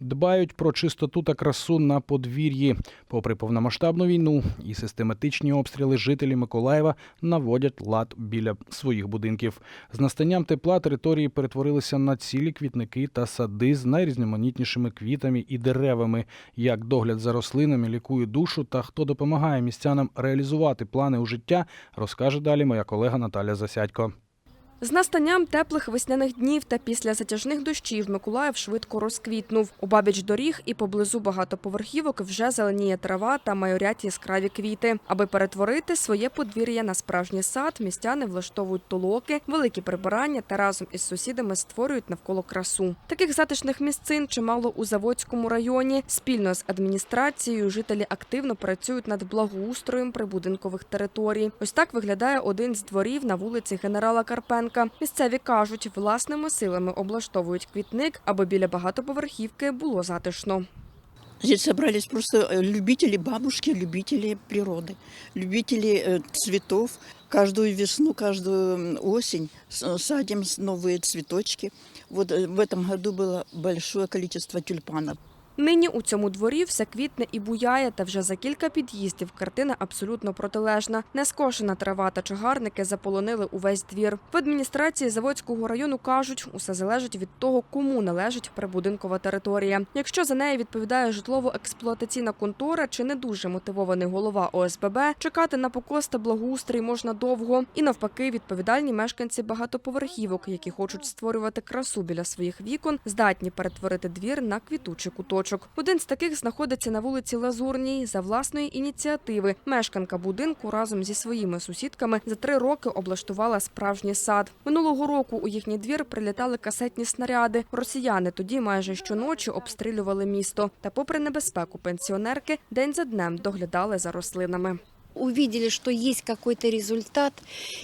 Дбають про чистоту та красу на подвір'ї. Попри повномасштабну війну і систематичні обстріли, жителі Миколаєва наводять лад біля своїх будинків. З настанням тепла території перетворилися на цілі квітники та сади з найрізноманітнішими квітами і деревами. Як догляд за рослинами лікує душу та хто допомагає містянам реалізувати плани у життя, розкаже далі моя колега Наталя Засядько. З настанням теплих весняних днів та після затяжних дощів Миколаїв швидко розквітнув. Обабіч доріг і поблизу багатоповерхівок вже зеленіє трава та майорять яскраві квіти. Аби перетворити своє подвір'я на справжній сад, містяни влаштовують толоки, великі прибирання та разом із сусідами створюють навколо красу. Таких затишних місцин чимало у Заводському районі. Спільно з адміністрацією жителі активно працюють над благоустроєм прибудинкових територій. Ось так виглядає один з дворів на вулиці генерала Карпенка. Місцеві кажуть, власними силами облаштовують квітник, аби біля багатоповерхівки було затишно. Здесь собрались просто э, любители бабушки, любители природы, любители э, цветов. Каждую весну, каждую м, осень с- садим с- новые цветочки. Вот э, в этом году было большое количество тюльпанов. Нині у цьому дворі все квітне і буяє, та вже за кілька під'їздів картина абсолютно протилежна. Нескошена трава та чагарники заполонили увесь двір. В адміністрації Заводського району кажуть, усе залежить від того, кому належить прибудинкова територія. Якщо за неї відповідає житлово-експлуатаційна контора чи не дуже мотивований голова ОСББ, чекати на покос та благоустрій можна довго. І навпаки, відповідальні мешканці багатоповерхівок, які хочуть створювати красу біля своїх вікон, здатні перетворити двір на квітучий куточок. Один з таких знаходиться на вулиці Лазурній. За власної ініціативи мешканка будинку разом зі своїми сусідками за три роки облаштувала справжній сад. Минулого року у їхній двір прилітали касетні снаряди. Росіяни тоді майже щоночі обстрілювали місто. Та, попри небезпеку, пенсіонерки день за днем доглядали за рослинами увидели, что есть какой-то результат,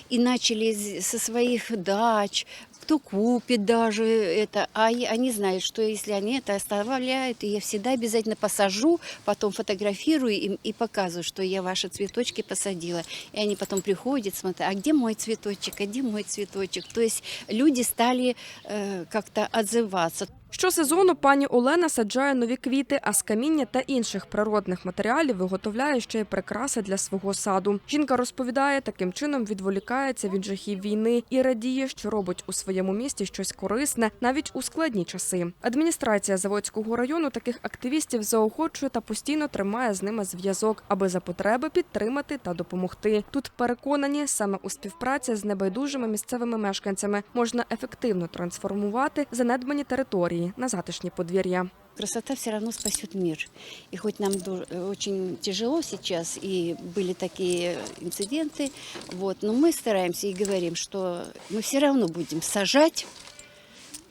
и начали з- со своих дач, кто купит даже это, а и- они знают, что если они это оставляют, и я всегда обязательно посажу, потом фотографирую им и показываю, что я ваши цветочки посадила. И они потом приходят, смотрят, а где мой цветочек, а где мой цветочек? То есть люди стали э, как-то отзываться. Щосезону пані Олена саджає нові квіти, а з каміння та інших природних матеріалів виготовляє ще й прикраси для свого саду. Жінка розповідає, таким чином відволікається від жахів війни і радіє, що робить у своєму місті щось корисне навіть у складні часи. Адміністрація Заводського району таких активістів заохочує та постійно тримає з ними зв'язок, аби за потреби підтримати та допомогти. Тут переконані, саме у співпраці з небайдужими місцевими мешканцями можна ефективно трансформувати занедбані території на затишні подвір'я. Красота все равно спасет мир. И хоть нам ду- очень тяжело сейчас, и были такие инциденты, вот, но мы стараемся и говорим, что мы все равно будем сажать,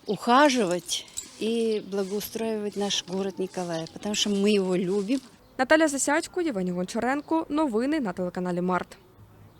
ухаживать и благоустраивать наш город Николаев, потому что мы его любим. Наталя Засядько, Євгеній Гончаренко. Новини на телеканалі Март.